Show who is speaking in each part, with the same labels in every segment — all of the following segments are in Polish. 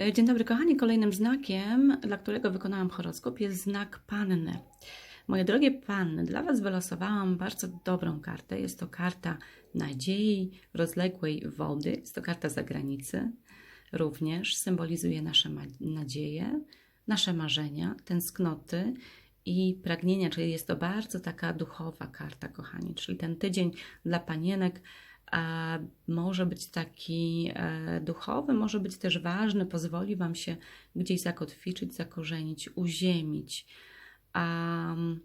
Speaker 1: E, Dzień dobry, kochani. Kolejnym znakiem, dla którego wykonałam horoskop, jest znak panny. Moje drogie panny, dla Was wylosowałam bardzo dobrą kartę. Jest to karta nadziei, rozległej wody. Jest to karta zagranicy. Również symbolizuje nasze nadzieje, nasze marzenia, tęsknoty i pragnienia, czyli jest to bardzo taka duchowa karta, kochani. Czyli ten tydzień dla panienek może być taki e, duchowy, może być też ważny, pozwoli Wam się gdzieś zakotwiczyć, zakorzenić, uziemić. Mm,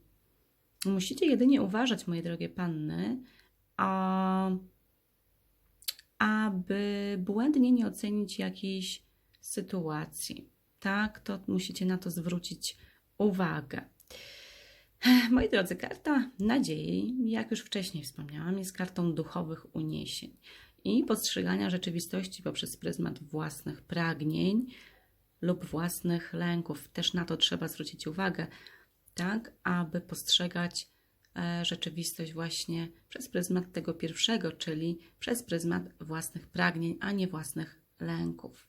Speaker 1: musicie jedynie uważać, moje drogie panny, a, aby błędnie nie ocenić jakiejś sytuacji. Tak, to musicie na to zwrócić uwagę. Moi drodzy, karta nadziei, jak już wcześniej wspomniałam, jest kartą duchowych uniesień i postrzegania rzeczywistości poprzez pryzmat własnych pragnień lub własnych lęków. Też na to trzeba zwrócić uwagę, tak, aby postrzegać e, rzeczywistość właśnie przez pryzmat tego pierwszego, czyli przez pryzmat własnych pragnień, a nie własnych lęków.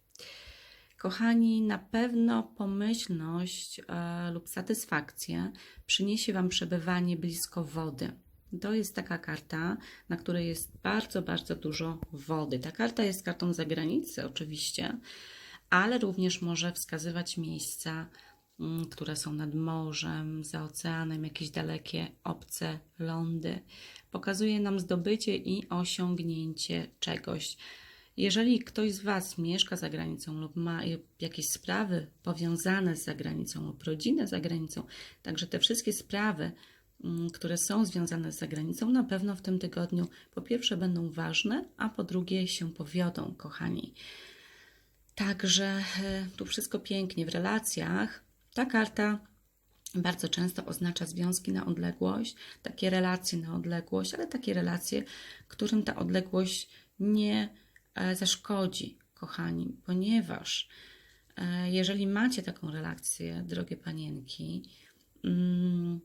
Speaker 1: Kochani, na pewno pomyślność e, lub satysfakcję przyniesie Wam przebywanie blisko wody. To jest taka karta, na której jest bardzo, bardzo dużo wody. Ta karta jest kartą zagranicy, oczywiście, ale również może wskazywać miejsca, mm, które są nad morzem, za oceanem, jakieś dalekie, obce lądy. Pokazuje nam zdobycie i osiągnięcie czegoś. Jeżeli ktoś z Was mieszka za granicą lub ma jakieś sprawy powiązane z zagranicą lub rodzinę za granicą, także te wszystkie sprawy, mm, które są związane z zagranicą, na pewno w tym tygodniu po pierwsze będą ważne, a po drugie się powiodą, kochani. Także e, tu wszystko pięknie w relacjach. Ta karta bardzo często oznacza związki na odległość, takie relacje na odległość, ale takie relacje, którym ta odległość nie zaszkodzi, kochani, ponieważ e, jeżeli macie taką relację, drogie panienki, mm,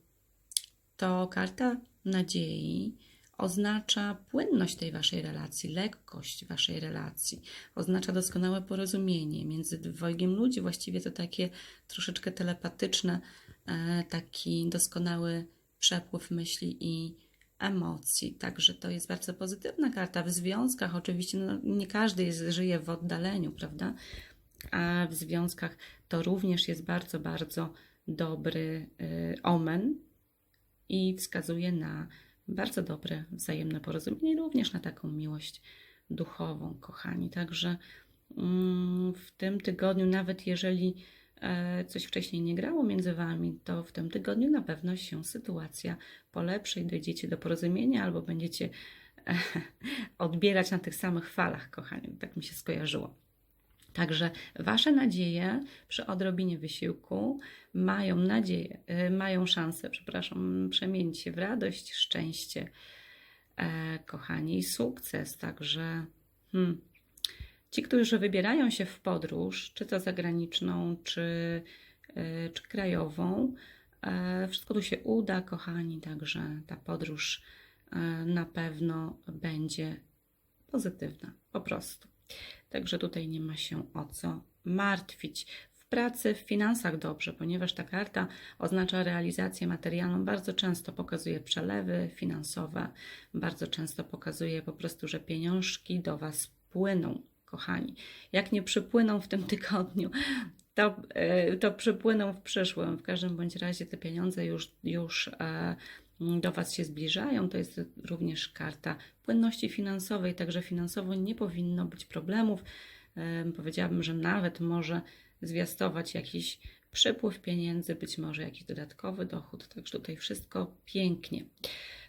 Speaker 1: to karta nadziei oznacza płynność tej waszej relacji, lekkość waszej relacji, oznacza doskonałe porozumienie między dwojgiem ludzi, właściwie to takie troszeczkę telepatyczne, e, taki doskonały przepływ myśli i emocji. Także to jest bardzo pozytywna karta. W związkach oczywiście no, nie każdy jest, żyje w oddaleniu, prawda? A w związkach to również jest bardzo, bardzo dobry y, omen i wskazuje na bardzo dobre wzajemne porozumienie, również na taką miłość duchową, kochani. Także mm, w tym tygodniu, nawet jeżeli coś wcześniej nie grało między Wami, to w tym tygodniu na pewno się sytuacja polepszy i dojdziecie do porozumienia albo będziecie e, odbierać na tych samych falach, kochani. Tak mi się skojarzyło. Także Wasze nadzieje przy odrobinie wysiłku mają nadzieję, y, mają szansę, przepraszam, przemienić się w radość, szczęście, e, kochani, i sukces. Także hmm, ci, którzy wybierają się w podróż, czy to zagraniczną, czy, y, czy krajową, e, wszystko tu się uda, kochani, także ta podróż e, na pewno będzie pozytywna, po prostu. Także tutaj nie ma się o co martwić. W pracy, w finansach dobrze, ponieważ ta karta oznacza realizację materialną. Bardzo często pokazuje przelewy finansowe, bardzo często pokazuje po prostu, że pieniążki do Was płyną, kochani. Jak nie przypłyną w tym tygodniu, to, e, to przypłyną w przyszłym. W każdym bądź razie te pieniądze już, już e, do Was się zbliżają. To jest również karta płynności finansowej, także finansowo nie powinno być problemów. Em, Powiedziałabym, że nawet może zwiastować jakiś przypływ pieniędzy, być może jakiś dodatkowy dochód. Także tutaj wszystko pięknie.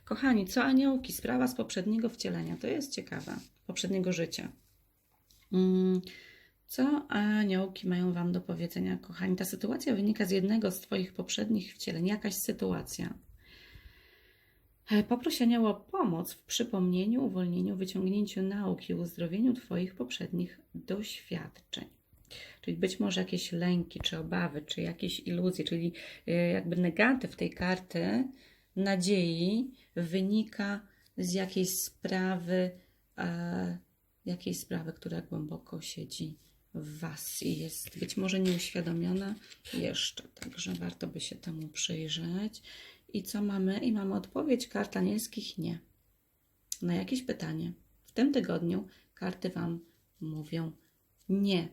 Speaker 1: Kochani, co aniołki? Sprawa z poprzedniego wcielenia. To jest ciekawe. Poprzedniego życia. Mm, Co aniołki mają Wam do powiedzenia, kochani? Ta sytuacja wynika z jednego z Twoich poprzednich wcieleń. Jakaś sytuacja. E, Poproś anioła o pomoc w przypomnieniu, uwolnieniu, wyciągnięciu nauki, uzdrowieniu Twoich poprzednich doświadczeń. Czyli być może jakieś lęki, czy obawy, czy jakieś iluzje, czyli e, jakby negatyw tej karty nadziei wynika z jakiejś sprawy, e, jakiejś sprawy, która głęboko siedzi w Was i jest być może nieuświadomiona jeszcze, także warto by się temu przyjrzeć. I co mamy? I mamy odpowiedź kart anielskich nie. Na jakieś pytanie. W tym tygodniu karty Wam mówią nie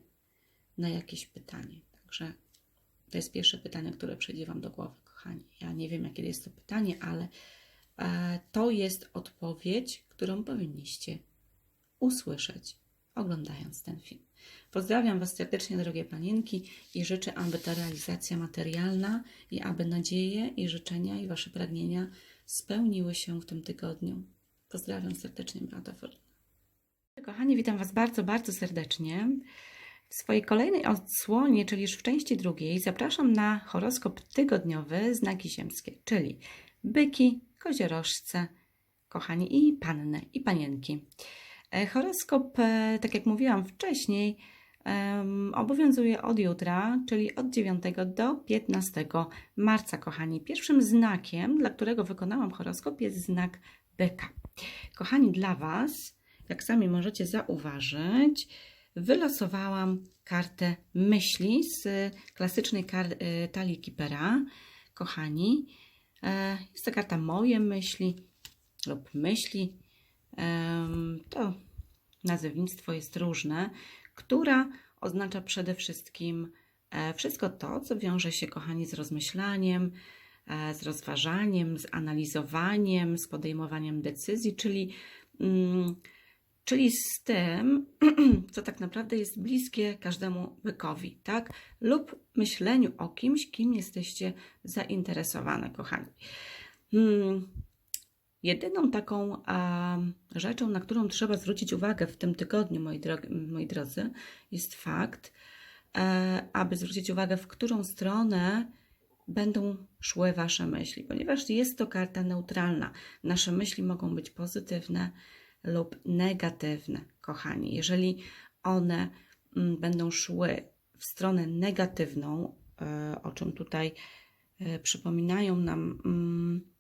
Speaker 1: na jakieś pytanie. Także to jest pierwsze pytanie, które przyjdzie Wam do głowy, kochani. Ja nie wiem, jakie jest to pytanie, ale e, to jest odpowiedź, którą powinniście usłyszeć, oglądając ten film. Pozdrawiam Was serdecznie, drogie panienki, i życzę, aby ta realizacja materialna i aby nadzieje i życzenia i Wasze pragnienia spełniły się w tym tygodniu. Pozdrawiam serdecznie, Beata Fortuna. Kochani, witam Was bardzo, bardzo serdecznie. W swojej kolejnej odsłonie, czyli już w części drugiej, zapraszam na horoskop tygodniowy znaki ziemskie, czyli byki, koziorożce, kochani, i panny, i panienki. E, Horoskop, e, tak jak mówiłam wcześniej, obowiązuje od jutra, czyli od 9 do 15 marca, kochani. Pierwszym znakiem, dla którego wykonałam horoskop, jest znak byka. Kochani, dla Was, jak sami możecie zauważyć, wylosowałam kartę myśli z klasycznej e, talii Kipera. Kochani, jest to karta moje myśli lub myśli. To nazewnictwo jest różne, która oznacza przede wszystkim e, wszystko to, co wiąże się, kochani, z rozmyślaniem, e, z rozważaniem, z analizowaniem, z podejmowaniem decyzji, czyli, mm, czyli z tym, co tak naprawdę jest bliskie każdemu bykowi, tak? Lub myśleniu o kimś, kim jesteście zainteresowane, kochani. Jedyną taką a, rzeczą, na którą trzeba zwrócić uwagę w tym tygodniu, moi, drogi, moi drodzy, jest fakt, e, aby zwrócić uwagę, w którą stronę będą szły Wasze myśli, ponieważ jest to karta neutralna. Nasze myśli mogą być pozytywne lub negatywne, kochani. Jeżeli one mm, będą szły w stronę negatywną, e, o czym tutaj e, przypominają nam. Mm,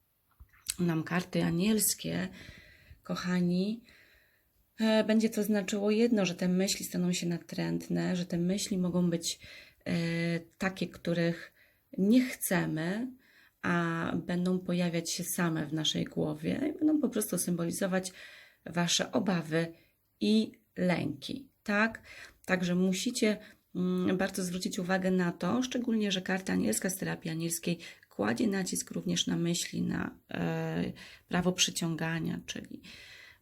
Speaker 1: nam karty anielskie, kochani, e, będzie to znaczyło jedno, że te myśli staną się natrętne, że te myśli mogą być e, takie, których nie chcemy, a będą pojawiać się same w naszej głowie i będą po prostu symbolizować Wasze obawy i lęki, tak? Także musicie mm, bardzo zwrócić uwagę na to, szczególnie, że karta anielska z terapii anielskiej kładzie nacisk również na myśli, na e, prawo przyciągania, czyli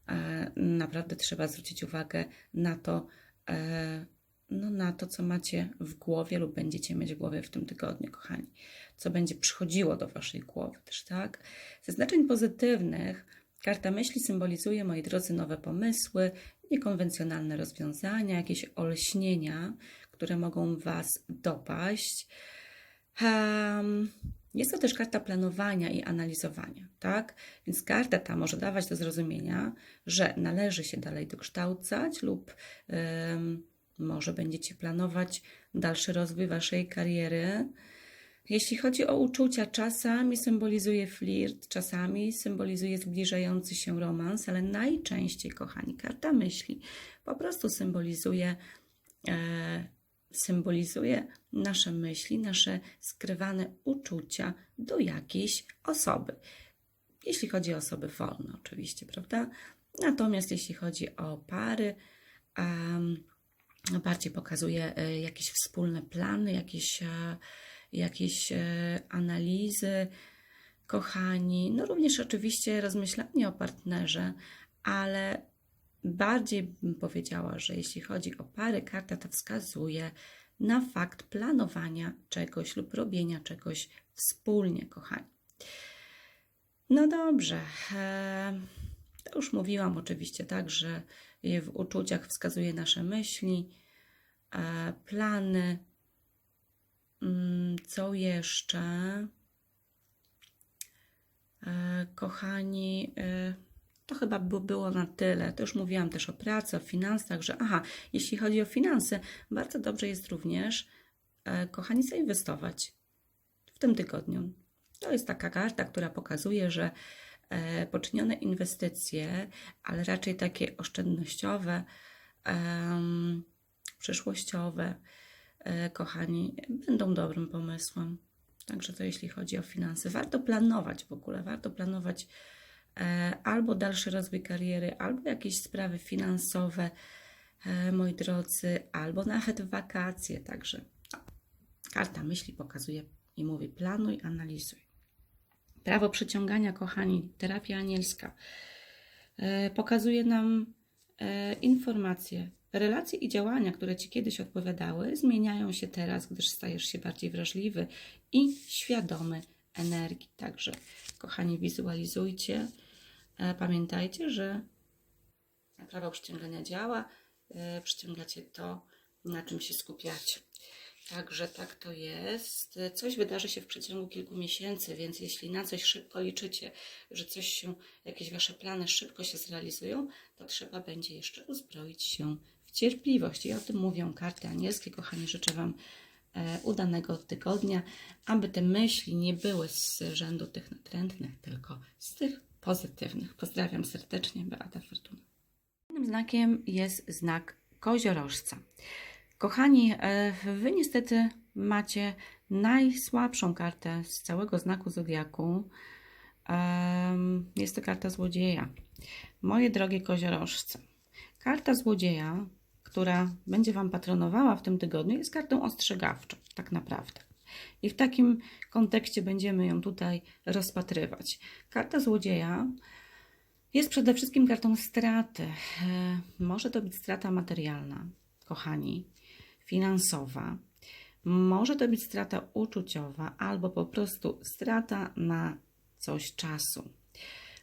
Speaker 1: e, naprawdę trzeba zwrócić uwagę na to, e, no, na to, co macie w głowie lub będziecie mieć w głowie w tym tygodniu, kochani. Co będzie przychodziło do Waszej głowy też, tak? Ze znaczeń pozytywnych karta myśli symbolizuje, moi drodzy, nowe pomysły, niekonwencjonalne rozwiązania, jakieś olśnienia, które mogą Was dopaść. Um, jest to też karta planowania i analizowania, tak? Więc karta ta może dawać do zrozumienia, że należy się dalej dokształcać lub ym, może będziecie planować dalszy rozwój waszej kariery. Jeśli chodzi o uczucia, czasami symbolizuje flirt, czasami symbolizuje zbliżający się romans, ale najczęściej, kochani, karta myśli po prostu symbolizuje e, symbolizuje nasze myśli, nasze skrywane uczucia do jakiejś osoby. Jeśli chodzi o osoby wolne, oczywiście, prawda? Natomiast jeśli chodzi o pary, um, bardziej pokazuje e, jakieś wspólne plany, jakieś, e, jakieś e, analizy, kochani, no również oczywiście rozmyślanie o partnerze, ale bardziej bym powiedziała, że jeśli chodzi o pary, karta ta wskazuje na fakt planowania czegoś lub robienia czegoś wspólnie, kochani. No dobrze. e, To już mówiłam oczywiście, tak, że w uczuciach wskazuje nasze myśli, e, plany. Mm, Co jeszcze? E, Kochani, to chyba by było na tyle. To już mówiłam też o pracy, o finansach, że aha, jeśli chodzi o finanse, bardzo dobrze jest również, e, kochani, zainwestować w tym tygodniu. To jest taka karta, która pokazuje, że e, poczynione inwestycje, ale raczej takie oszczędnościowe, przyszłościowe, e, kochani, będą dobrym pomysłem. Także to jeśli chodzi o finanse. Warto planować w ogóle, warto planować albo dalszy rozwój kariery, albo jakieś sprawy finansowe, e, moi drodzy, albo nawet wakacje. Także karta myśli pokazuje i mówi: planuj, analizuj. Prawo przyciągania, kochani, terapia anielska e, pokazuje nam e, informacje. Relacje i działania, które ci kiedyś odpowiadały, zmieniają się teraz, gdyż stajesz się bardziej wrażliwy i świadomy energii. Także, kochani, wizualizujcie. E, Pamiętajcie, że prawo przyciągania działa. E, Przyciągacie to, na czym się skupiacie. Także tak to jest. Coś wydarzy się w przeciągu kilku miesięcy, więc jeśli na coś szybko liczycie, że coś się, jakieś wasze plany szybko się zrealizują, to trzeba będzie jeszcze uzbroić się w cierpliwość. I o tym mówią karty anielskie. Kochani, życzę Wam e, udanego tygodnia, aby te myśli nie były z rzędu tych natrętnych, tylko z tych pozytywnych. Pozdrawiam serdecznie, Beata Fortuna. Innym znakiem jest znak koziorożca. Kochani, e, Wy niestety macie najsłabszą kartę z całego znaku zodiaku. Jest to karta złodzieja. Moje drogie koziorożce, karta złodzieja, która będzie Wam patronowała w tym tygodniu, jest kartą ostrzegawczą, tak naprawdę. I w takim kontekście będziemy ją tutaj rozpatrywać. Karta złodzieja jest przede wszystkim kartą straty. E, Może to być strata materialna, kochani, finansowa. Może to być strata uczuciowa albo po prostu strata na coś czasu.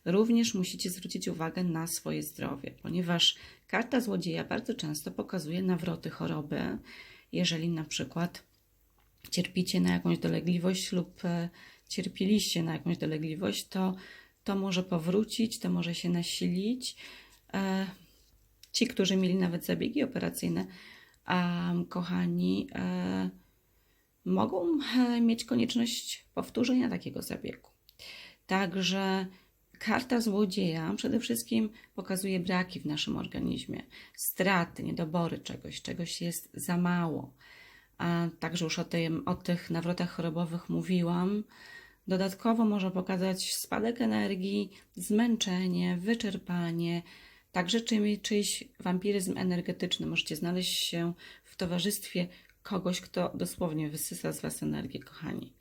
Speaker 1: Również musicie zwrócić uwagę na swoje zdrowie, ponieważ karta złodzieja bardzo często pokazuje nawroty choroby, jeżeli na przykład cierpicie na jakąś dolegliwość lub e, cierpieliście na jakąś dolegliwość, to to może powrócić, to może się nasilić. E, Ci, którzy mieli nawet zabiegi operacyjne, kochani, e, mogą mieć konieczność powtórzenia takiego zabiegu. Także karta złodzieja przede wszystkim pokazuje braki w naszym organizmie, straty, niedobory czegoś, czegoś jest za mało. A także już o, o tych nawrotach chorobowych mówiłam. Dodatkowo może pokazać spadek energii, zmęczenie, wyczerpanie, także czyj, czyjś wampiryzm energetyczny. Możecie znaleźć się w towarzystwie kogoś, kto dosłownie wysysa z Was energię, kochani.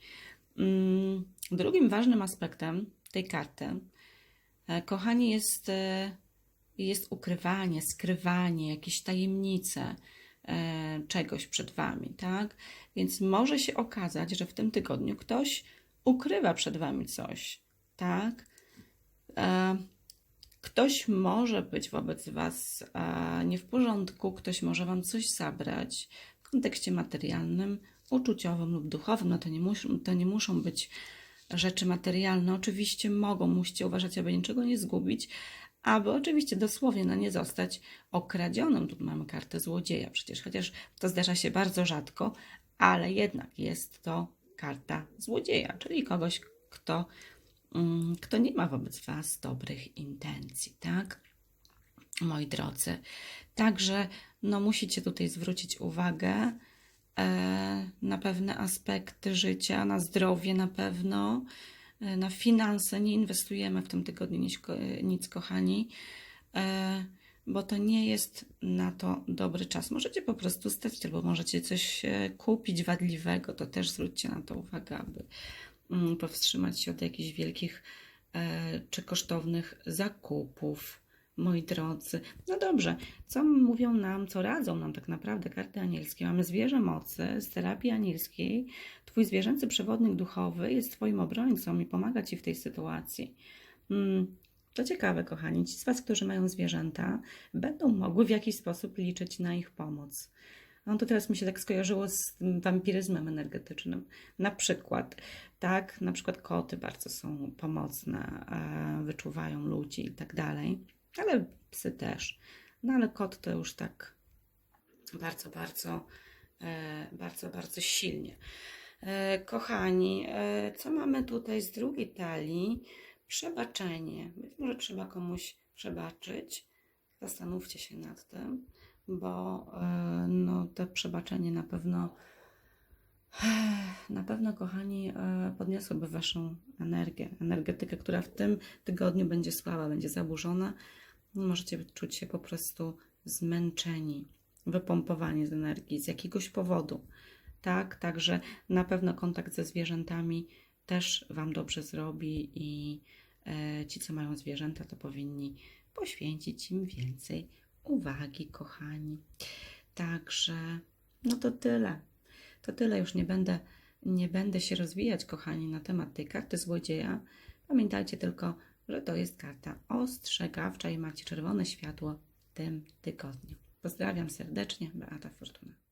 Speaker 1: Mm, Drugim ważnym aspektem tej karty, e, kochani, jest, e, jest ukrywanie, skrywanie, jakieś tajemnice czegoś przed Wami, tak? Więc może się okazać, że w tym tygodniu ktoś ukrywa przed Wami coś, tak? E, Ktoś może być wobec Was e, nie w porządku, ktoś może Wam coś zabrać w kontekście materialnym, uczuciowym lub duchowym. No to nie, mus, to nie muszą być rzeczy materialne. Oczywiście mogą, musicie uważać, aby niczego nie zgubić, aby oczywiście dosłownie no, nie zostać okradzionym. Tu mamy kartę złodzieja przecież, chociaż to zdarza się bardzo rzadko, ale jednak jest to karta złodzieja, czyli kogoś, kto mm, kto nie ma wobec Was dobrych intencji, tak? Moi drodzy. Także no, musicie tutaj zwrócić uwagę e, na pewne aspekty życia, na zdrowie na pewno, na finanse. Nie inwestujemy w tym tygodniu nic, ko- nic kochani, e, bo to nie jest na to dobry czas. Możecie po prostu stać, albo możecie coś e, kupić wadliwego, to też zwróćcie na to uwagę, aby mm, powstrzymać się od jakichś wielkich e, czy kosztownych zakupów, moi drodzy. No dobrze, co mówią nam, co radzą nam tak naprawdę karty anielskie? Mamy zwierzę mocy z terapii anielskiej. Twój zwierzęcy przewodnik duchowy jest Twoim obrońcą i pomaga Ci w tej sytuacji. Mm, to ciekawe, kochani. Ci z Was, którzy mają zwierzęta, będą mogły w jakiś sposób liczyć na ich pomoc. No to teraz mi się tak skojarzyło z wampiryzmem energetycznym. Na przykład, tak, na przykład koty bardzo są pomocne, e, wyczuwają ludzi i tak dalej, ale psy też. No ale kot to już tak bardzo, bardzo, e, bardzo, bardzo silnie. E, Kochani, e, co mamy tutaj z drugiej talii? Przebaczenie. Być może trzeba komuś przebaczyć. Zastanówcie się nad tym. bo no, to przebaczenie na pewno na pewno, kochani, podniosłoby Waszą energię, energetykę, która w tym tygodniu będzie słaba, będzie zaburzona. Możecie czuć się po prostu zmęczeni, wypompowani z energii z jakiegoś powodu. Tak, także na pewno kontakt ze zwierzętami też Wam dobrze zrobi i e, ci, co mają zwierzęta, to powinni poświęcić im więcej uwagi, kochani. Także, no to tyle. To tyle, już nie będę, nie będę się rozwijać, kochani, na temat tej karty złodzieja. Pamiętajcie tylko, że to jest karta ostrzegawcza i macie czerwone światło w tym tygodniu. Pozdrawiam serdecznie, Beata Fortuna.